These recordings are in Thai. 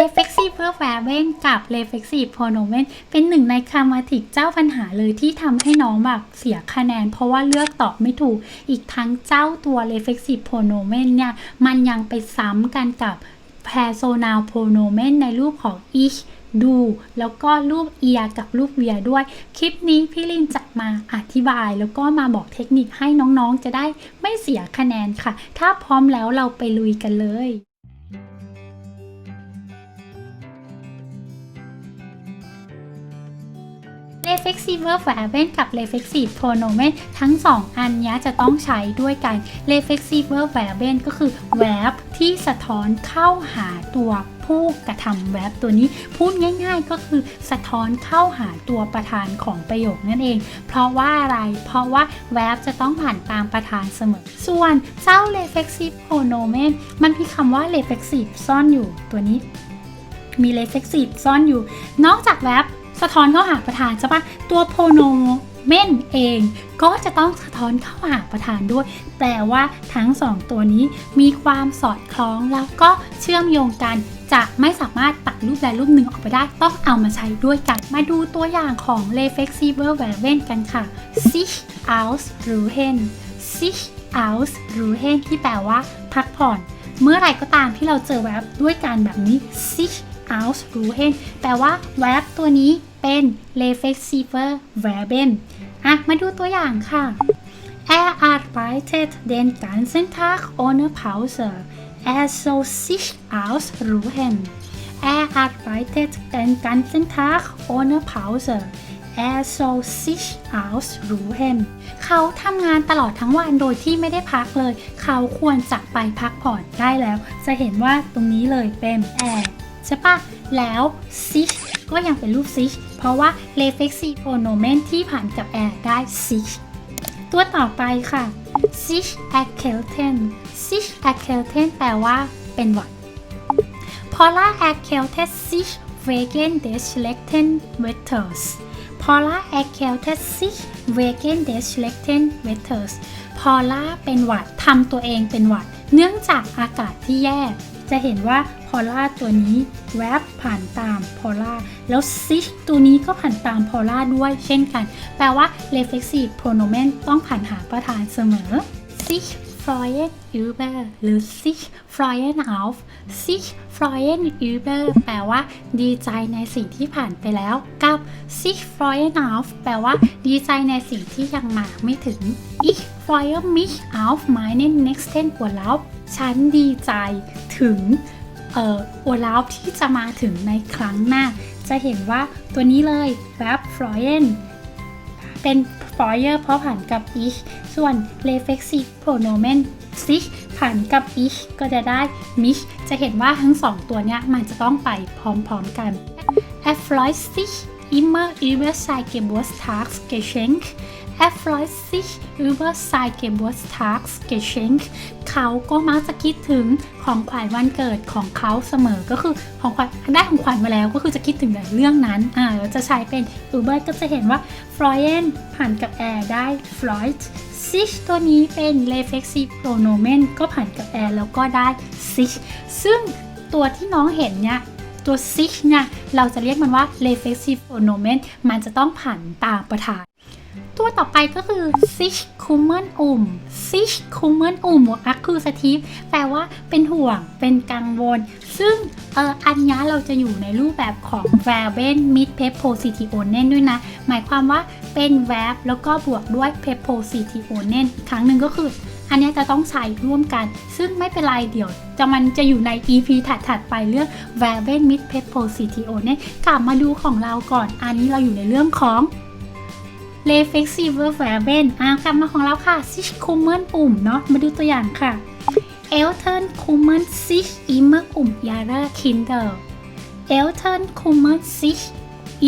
reflexive verb verben กับ reflexive pronomen เป็นหนึ่งใน grammatic เจ้าปัญหาเลยที่ทำให้น้องแบบเสียคะแนน เพราะว่าเลือกตอบไม่ถูก อีกทั้งเจ้าตัว reflexive pronomen เนี่ยมันยังไปซ้ำกันกับ personal pronomen ในรูปของ ich ดู แล้วก็รูป ear กับรูป wear ด้วย คลิปนี้พี่ลินจะมาอธิบาย แล้วก็มาบอกเทคนิคให้น้องๆ จะได้ไม่เสียคะแนนค่ะ ถ้าพร้อมแล้วเราไปลุยกันเลย reflexive verb verben กับ reflexive pronomen ทั้ง 2 อันนี้จะต้องใช้ด้วยกัน reflexive verb verben ก็คือ verb ที่สะท้อนเข้าหาตัวผู้กระทำ verb ตัวนี้พูดง่าย ๆ ก็คือสะท้อนเข้าหาตัวประธานของประโยคนั่นเอง เพราะว่าอะไร เพราะว่า verb จะต้องผ่านตามประธานเสมอ ส่วนเจ้า reflexive pronomen มันมีคำว่า reflexive ซ่อนอยู่ตัวนี้ มี reflexive ซ่อนอยู่ นอกจาก verb สะท้อนเข้าหาประธานใช่ปะตัว pronomen เองก็จะต้องสะท้อนเข้าหาประธานด้วย แปลว่าทั้งสองตัวนี้มีความสอดคล้องแล้วก็เชื่อมโยงกันจะไม่สามารถตัดรูปใดรูปหนึ่งออกไปได้ ต้องเอามาใช้ด้วยกัน มาดูตัวอย่างของ reflexive verben กันค่ะ sich aus หรือ hen sich aus หรือ hen ที่แปลว่า พักผ่อน เมื่อไรก็ตามที่เราเจอแวบด้วยกันแบบนี้ sich aus หรือ hen แปลว่าแวบตัวนี้ เป็น reflexive verben อะ มาดูตัวอย่างค่ะ Er arbeitet den ganzen Tag ohne Pause. Er soll sich ausruhen. Er arbeitet den ganzen Tag ohne Pause. Er soll sich ausruhen. เขาทำงานตลอดทั้งวันโดยที่ไม่ได้พักเลย เขาควรจะไปพักผ่อนได้แล้ว จะเห็นว่าตรงนี้เลยเป็น er ใช่ปะแล้ว sich ก็ยังเป็นรูป sich เพราะว่า reflexive pronomen ที่ผ่านกับ er ได้ sich ตัวต่อไปค่ะ sich erkälten sich erkälten แปลว่าเป็นหวัด Paula erkältet sich wegen des schlechten Wetters Paula erkältet sich wegen des schlechten Wetters Paula เป็นหวัดทำตัวเองเป็นหวัด เนื่องจากอากาศที่แย่ จะเห็นว่า พอล่าตัวนี้แวบผ่านตามพอล่าแล้วซิชตัวนี้ก็ผ่านตามพอล่าด้วยเช่นกัน แปลว่า reflexive pronomen ต้องผ่านหาประธานเสมอ sich freuen über หรือ sich freuen auf sich freuen über แปลว่า ดีใจในสิ่งที่ผ่านไปแล้ว กับ sich freuen auf แปลว่า ดีใจในสิ่งที่ยังมาไม่ถึง ich freue mich auf meinen nächsten Urlaub ฉันดีใจถึง เอ่อโอลาฟที่จะมาถึงในครั้งหน้า จะเห็นว่าตัวนี้เลย verb freuen เป็น foyer เพราะผ่านกับ ich ส่วน reflexive pronomen sich ผ่านกับ ich ก็จะได้ mich จะเห็นว่าทั้งสองตัวเนี้ยมันจะต้องไปพร้อมๆกัน Er freut sich immer über sein Geburtstagsgeschenk Er freut sich über s i Geburtstagsgeschenk เขาก็มักจะคิดถึงของขวัญวันเกิดของเขาเสมอก็คือของขวัญได้ของขวัญมาแล้วก็คือจะคิดถึงแต่เรื่องนั้นอ่าจะใช้เป็น Uber ก็จะเห็นว่า freuen ผ่านกับ air ได้ freut sich ตัวนี้เป็น reflexive pronomen ก็ผ่านกับ air แล้วก็ได้ sich ซึ่งตัวที่น้องเห็นเนี่ยตัว sich เนี่ยเราจะเรียกมันว่า reflexive pronomen มันจะต้องผ่านตามประธาน ตัวต่อไปก็คือ sich kümmern um sich kümmern um accusative แปลว่าเป็นห่วง เป็นกังวล ซึ่งเอออันนี้เราจะอยู่ในรูปแบบของ verben mit prepositionen ด้วยนะ หมายความว่าเป็น verb แล้วก็บวกด้วย prepositionen ครั้งหนึ่งก็คือ อันนี้จะต้องใช้ร่วมกัน ซึ่งไม่เป็นไรเดี๋ยว จะมันจะอยู่ใน EP ถัดๆไปเรื่อง verben mit prepositionen กลับมาดูของเราก่อน อันนี้เราอยู่ในเรื่องของ reflexive verben อะกลับมาของเราค่ะ sich kümmern um เนาะมาดูตัวอย่างค่ะ Eltern kümmern sich immer um ihre Kinder Eltern kümmern sich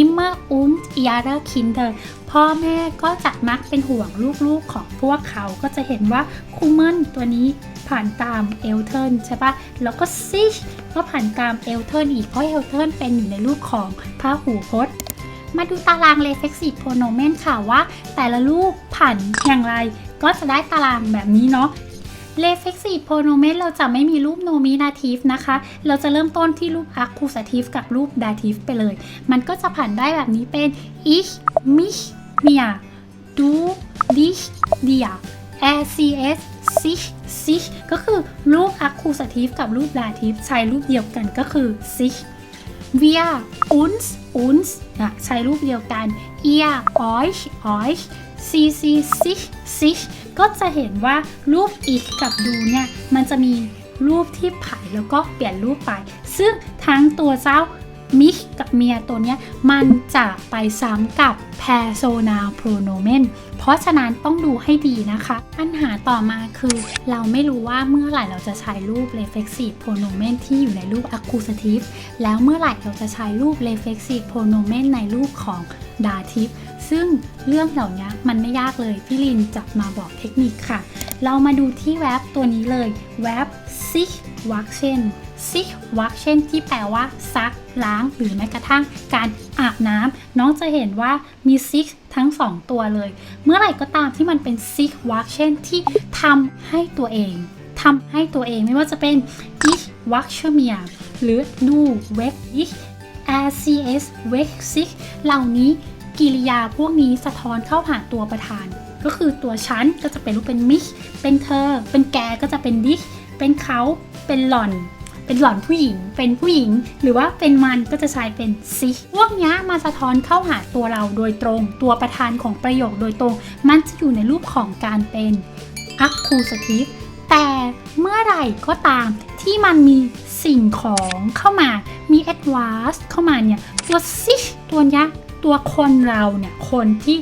immer um ihre Kinder พ่อแม่ก็จะมักเป็นห่วงลูกๆของพวกเขาก็จะเห็นว่า kümmern ตัวนี้ผ่านตาม Eltern ใช่ปะแล้วก็ sich ก็ผ่านตาม Eltern อีกเพราะ Eltern เป็นอยู่ในรูปของพหูพจน์ มาดูตาราง reflexive pronomen ค่ะว่า แต่ละรูปผ่านอย่างไร ก็จะได้ตารางแบบนี้เนาะ reflexive pronomen เราจะไม่มีรูป nominative นะคะ เราจะเริ่มต้นที่รูป accusative กับรูป dative ไปเลย มันก็จะผ่านได้แบบนี้เป็น ich mich mir du dich dir er sie es sich sich ก็คือรูป accusative กับรูป dative ใช้รูปเดียวกันก็คือ sich wir uns uns อะใช้รูปเดียวกัน ihr euch euch sie sie sich sich ก็จะเห็นว่ารูป it กับ do เนี่ย มันจะมีรูปที่ผายแล้วก็เปลี่ยนรูปไป ซึ่งทั้งตัวเจ้า mich กับ mir ตัวเนี้ยมันจะไปซ้ำกับ personal pronomen เพราะฉะนั้นต้องดูให้ดีนะคะ ปัญหาต่อมาคือเราไม่รู้ว่าเมื่อไหร่เราจะใช้รูป reflexive pronomen ที่อยู่ในรูป accusative แล้วเมื่อไหร่เราจะใช้รูป reflexive pronomen ในรูปของ dative ซึ่งเรื่องเหล่านี้มันไม่ยากเลย พี่ลินจะมาบอกเทคนิคค่ะ เรามาดูที่แว็บตัวนี้เลย แว็บ sich waschen sich waschen ที่แปลว่าซัก ล้าง หรือแม้กระทั่งการอาบน้ำน้องจะเห็นว่ามี sich ทั้ง 2 ตัวเลย เมื่อไหร่ก็ตามที่มันเป็น sich waschen ที่ทำให้ตัวเองทำให้ตัวเองไม่ว่าจะเป็น ich wasche mir หรือ du wäsch ich er sie es wäsch sich เหล่านี้กิริยาพวกนี้สะท้อนเข้าหาตัวประธาน ก็คือตัวฉันก็จะเป็นรูปเป็นมิชเป็นเธอ เป็นแกก็จะเป็นดิชเป็นเขา เป็นหล่อน เป็นหล่อนผู้หญิง เป็นผู้หญิง หรือว่าเป็นมันก็จะใช้เป็นซิพวกนี้มาสะท้อนเข้าหาตัวเราโดยตรง ตัวประธานของประโยคโดยตรง มันจะอยู่ในรูปของการเป็น accusative แต่เมื่อไหร่ก็ตามที่มันมีสิ่งของเข้ามา มี adverse เข้ามาเนี่ย ตัว sich ตัวนี้ตัวคนเราเนี่ย คนที่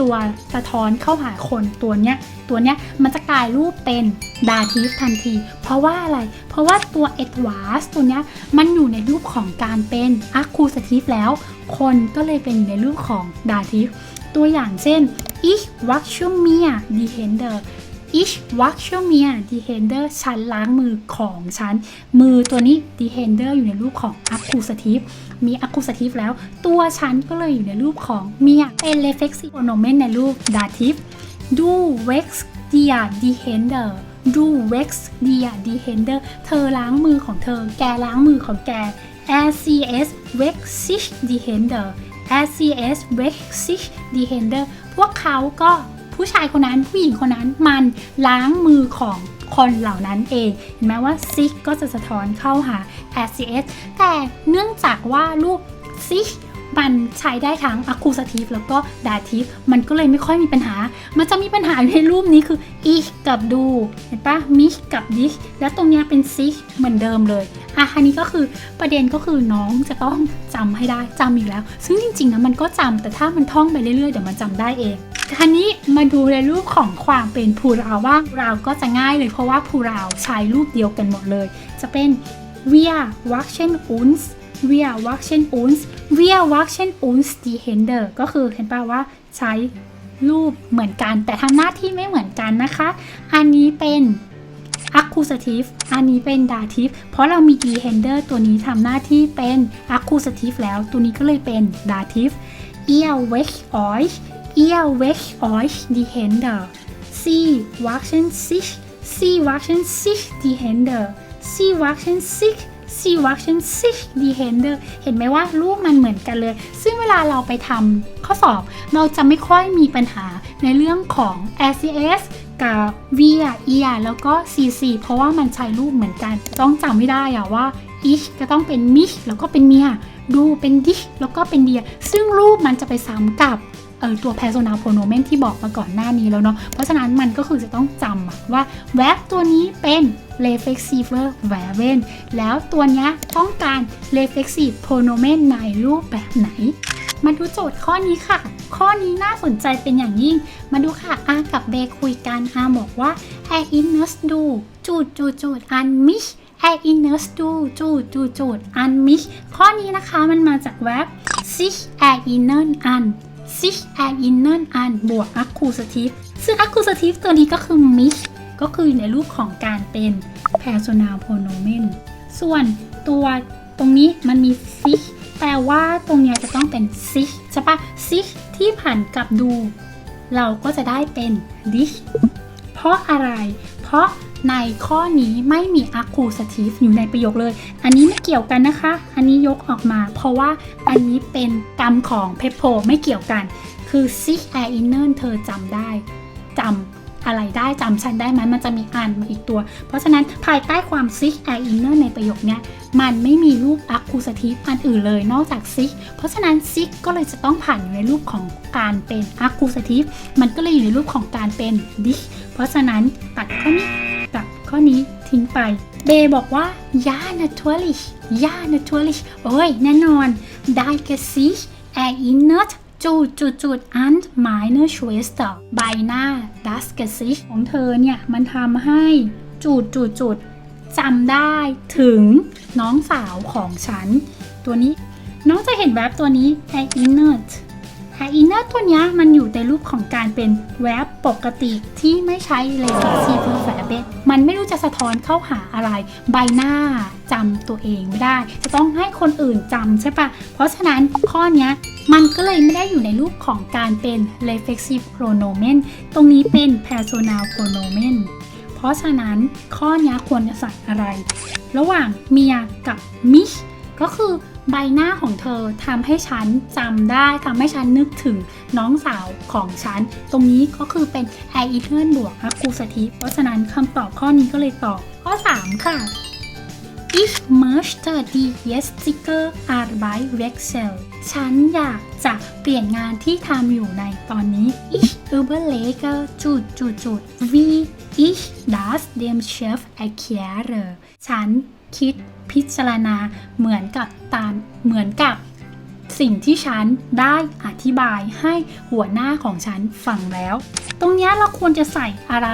ตัวสะท้อนเข้าหาคนตัวเนี้ยตัวเนี้ยมันจะกลายรูปเป็นดาทีฟทันที เพราะว่าอะไร เพราะว่าตัวเอ็ดวาสตัวเนี้ยมันอยู่ในรูปของการเป็น accusative แล้ว คนก็เลยเป็นในรูปของดาทีฟตัวอย่างเช่น ich wasche mir die Hände ich wasche mir die Hände ฉันล้างมือของฉัน มือตัวนี้ die Hände อยู่ในรูปของ accusative มี accusative แล้ว ตัวฉันก็เลยอยู่ในรูปของ mir เป็น reflexive pronomen ในรูป dative du wäschst dir die Hände du wäschst dir die Hände เธอล้างมือของเธอ แกล้างมือของแก er sie es wäscht sich die Hände er sie es wäscht sich die Hände พวกเขาก็ ผู้ชายคนนั้นผู้หญิงคนนั้นมันล้างมือของคนเหล่านั้นเอง เห็นไหมว่า sich ก็จะสะท้อนเข้าหา as แต่เนื่องจากว่ารูป sich มันใช้ได้ทั้ง accusative แล้วก็ dative มันก็เลยไม่ค่อยมีปัญหา มันจะมีปัญหาในรูปนี้คือ ich กับ du เห็นปะ mich กับ dich แล้วตรงเนี้ยเป็น sich เหมือนเดิมเลย อะอันนี้ก็คือประเด็นก็คือน้องจะต้องจำให้ได้จำอีกแล้ว ซึ่งจริงๆนะมันก็จำแต่ถ้ามันท่องไปเรื่อยๆเดี๋ยวมันจำได้เองทีนี้มาดูในรูปของความเป็นพูราวว่าเราก็จะง่ายเลยเพราะว่าพูราใช้รูปเดียวกันหมดเลย จะเป็น wir w a c h e n uns wir w a c h e n uns wir w a c h e n uns die Hände ก็คือเห็นป่าว่าใช้รูปเหมือนกัน แต่ทำหน้าที่ไม่เหมือนกันนะคะ อันนี้เป็น accusative อันนี้เป็น dative เพราะเรามี d hander ตัวนี้ทำหน้าที่เป็น accusative แล้ว ตัวนี้ก็เลยเป็น dative ihr wäscht euch ihr wäscht euch die Hände sie waschen sich sie waschen sich die Hände sie waschen sich sie waschen sich die Hände เห็นไหมว่ารูปมันเหมือนกันเลย ซึ่งเวลาเราไปทำข้อสอบ เราจะไม่ค่อยมีปัญหาในเรื่องของ RCS กับ via ear แล้วก็ cc เพราะว่ามันใช้รูปเหมือนกัน ต้องจำไม่ได้อะว่า ich ก็ต้องเป็น mich แล้วก็เป็น mir ดูเป็น dich แล้วก็เป็น dir ซึ่งรูปมันจะไปซ้ำกับเออตัว personal pronomen ที่บอกมาก่อนหน้านี้แล้วเนาะ เพราะฉะนั้นมันก็คือจะต้องจำว่า verb ตัวนี้เป็น reflexive verben แล้วตัวเนี้ยต้องการ reflexive pronomen ในรูปแบบไหน มาดูโจทย์ข้อนี้ค่ะ ข้อนี้น่าสนใจเป็นอย่างยิ่ง มาดูค่ะอากับเบคุยกันอาบอกว่า er innes du จูดจูดจูด an mich er innes du จูดจูดจูด an mich ข้อนี้นะคะมันมาจาก verb sich erinnern an sich erinnern an บวก accusative ซึ่ง accusative ตัวนี้ก็คือ mich ก็คืออยู่ในรูปของการเป็น personal pronomen ส่วนตัวตรงนี้มันมี sich แปลว่าตรงเนี้ยจะต้องเป็น sich ใช่ปะ sich ที่ผ่านกับดู เราก็จะได้เป็น dich เพราะอะไร เพราะในข้อนี้ไม่มี accusative อยู่ในประโยคเลย อันนี้ไม่เกี่ยวกันนะคะ อันนี้ยกออกมา เพราะว่าอันนี้เป็นกรรมของเพโพไม่เกี่ยวกัน คือ sich erinnern เธอจำได้จำ อะไรได้จำฉันได้ไหมมันจะมีอันมาอีกตัว เพราะฉะนั้นภายใต้ความ sich erinnern ในประโยคเนี้ยมันไม่มีรูป accusative อันอื่นเลยนอกจาก sich เพราะฉะนั้น sich ก็เลยจะต้องผ่านอยู่ในรูปของการเป็น accusative มันก็เลยอยู่ในรูปของการเป็น dich เพราะฉะนั้นตัดข้อนี้กับข้อนี้ทิ้งไปเบบอกว่า ja natürlich ja natürlich โอ้ยแน่นอน ได้ก sich erinnert จุดจุดจุด an meine Schwester ใบหน้าดัสเกซิชของเธอเนี่ย มันทำให้จุดจุดจุดจำได้ถึงน้องสาวของฉัน ตัวนี้ น้องจะเห็นแวบตัวนี้ erinnert erinnert ตัวนี้มันอยู่ในรูปของการเป็นแวบปกติที่ไม่ใช้ reflexive verb มันไม่รู้จะสะท้อนเข้าหาอะไร ใบหน้าจำตัวเองไม่ได้ จะต้องให้คนอื่นจำใช่ปะเพราะฉะนั้นข้อนี้มันก็เลยไม่ได้อยู่ในรูปของการเป็น reflexive pronomen ตรงนี้เป็น personal pronomen เพราะฉะนั้นข้อนี้ควรจะใส่อะไร ระหว่างเมียกับมิชก็คือ ใบหน้าของเธอทำให้ฉันจำได้ทำให้ฉันนึกถึงน้องสาวของฉัน ตรงนี้ก็คือเป็น i e t e r n บวก accusative เพราะฉะนั้นคำตอบข้อนี้ก็เลยตอบ ข้อ 3 ค่ะ Ich möchte die jetzige Arbeit wechseln ฉันอยากจะเปลี่ยนงานที่ทำอยู่ในตอนนี้ Ich überlege จุดจุดจุด wie ich das dem Chef erkläre ฉัน คิดพิจารณาเหมือนกับตามเหมือนกับสิ่งที่ฉันได้อธิบายให้หัวหน้าของฉันฟังแล้ว ตรงนี้เราควรจะใส่อะไร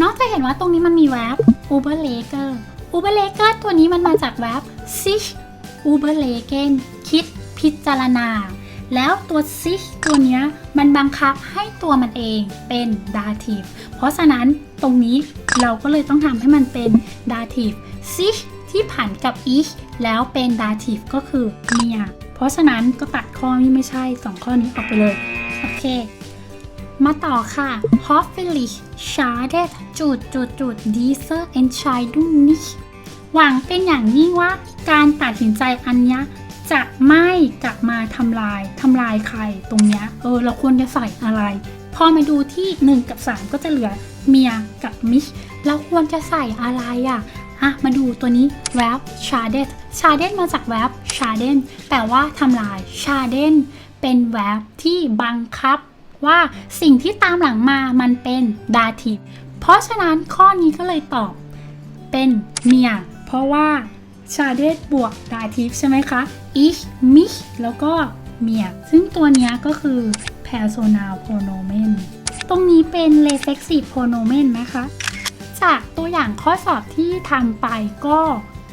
น้องจะเห็นว่าตรงนี้มันมีแวบ Überleger Überleger ตัวนี้มันมาจากแวบ sich Überlegen คิดพิจารณา แล้วตัว sich ตัวนี้มันบังคับให้ตัวมันเองเป็น dative เพราะฉะนั้นตรงนี้เราก็เลยต้องทำให้มันเป็น dative sich ที่ผันกับ ich แล้วเป็น dative ก็คือเมียเพราะฉะนั้นก็ตัดข้อนี้ไม่ใช่ 2 ข้อนี้ออกไปเลย โอเค มาต่อค่ะ h o f f e l i c h schadet จุดจุดจุด dieser Entscheidung nicht หวังเป็นอย่างยิ่งว่าการตัดสินใจอันนี้จะไม่กลับมาทำลายทำลายใครตรงเนี้ยเออ เราควรจะใส่อะไร พอมาดูที่ 1 กับ 3 ก็จะเหลือเมียกับมิชเราควรจะใส่อะไรอะ่ะ อะมาดูตัวนี้แวบ shardet shardet มาจากแวบ sharden แปลว่าทำลาย sharden เป็นแวบที่บังคับว่าสิ่งที่ตามหลังมามันเป็น dative เพราะฉะนั้นข้อนี้ก็เลยตอบเป็นเมียเพราะว่าชาเดตบวก dative ใช่ไหมคะ ich mich แล้วก็เมียซึ่งตัวนี้ก็คือ personal pronomen ตรงนี้เป็น reflexive pronomen นะคะ จากตัวอย่างข้อสอบที่ทำไปก็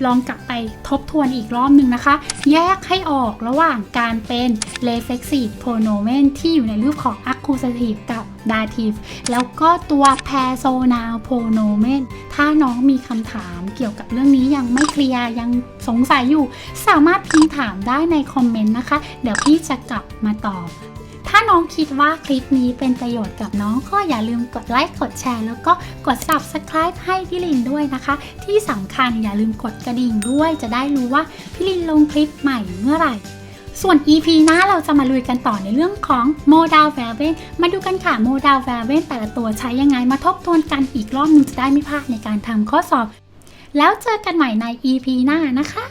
ลองกลับไปทบทวนอีกรอบหนึ่งนะคะ แยกให้ออกระหว่างการเป็น reflexive pronomen ที่อยู่ในรูปของ accusative กับ dative แล้วก็ตัว personal pronomen ถ้าน้องมีคำถามเกี่ยวกับเรื่องนี้ยังไม่เคลียร์ยังสงสัยอยู่ สามารถพิมพ์ถามได้ในคอมเมนต์นะคะ เดี๋ยวพี่จะกลับมาตอบถ้าน้องคิดว่าคลิปนี้เป็นประโยชน์กับน้องก็อย่าลืมกดไลค์ กดแชร์ แล้วก็กด subscribe ให้พี่ลินด้วยนะคะ ที่สำคัญอย่าลืมกดกระดิ่งด้วยจะได้รู้ว่าพี่ลินลงคลิปใหม่เมื่อไหร่ ส่วน EP หน้าเราจะมาลุยกันต่อในเรื่องของ modal verb มาดูกันค่ะ modal verb แต่ละตัวใช้ยังไงมาทบทวนกันอีกรอบหนึงจะได้ไม่พลาดในการทำข้อสอบ แล้วเจอกันใหม่ใน EP หน้านะคะ